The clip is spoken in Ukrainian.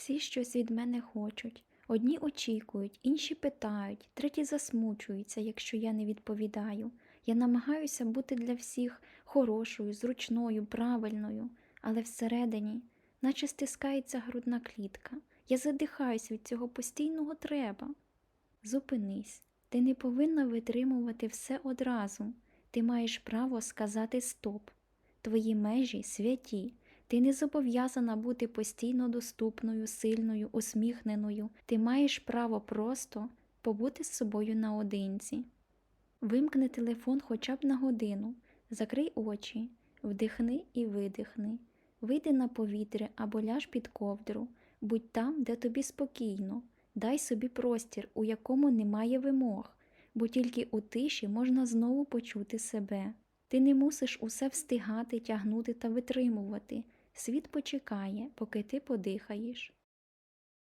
Всі щось від мене хочуть. Одні очікують, інші питають, треті засмучуються, якщо я не відповідаю. Я намагаюся бути для всіх хорошою, зручною, правильною, але всередині, наче стискається грудна клітка. Я задихаюсь від цього постійного треба. Зупинись, ти не повинна витримувати все одразу. Ти маєш право сказати стоп. Твої межі святі. Ти не зобов'язана бути постійно доступною, сильною, усміхненою. Ти маєш право просто побути з собою наодинці. Вимкни телефон хоча б на годину, закрий очі, вдихни і видихни, вийди на повітря або ляж під ковдру, будь там, де тобі спокійно, дай собі простір, у якому немає вимог, бо тільки у тиші можна знову почути себе. Ти не мусиш усе встигати, тягнути та витримувати. Світ почекає, поки ти подихаєш.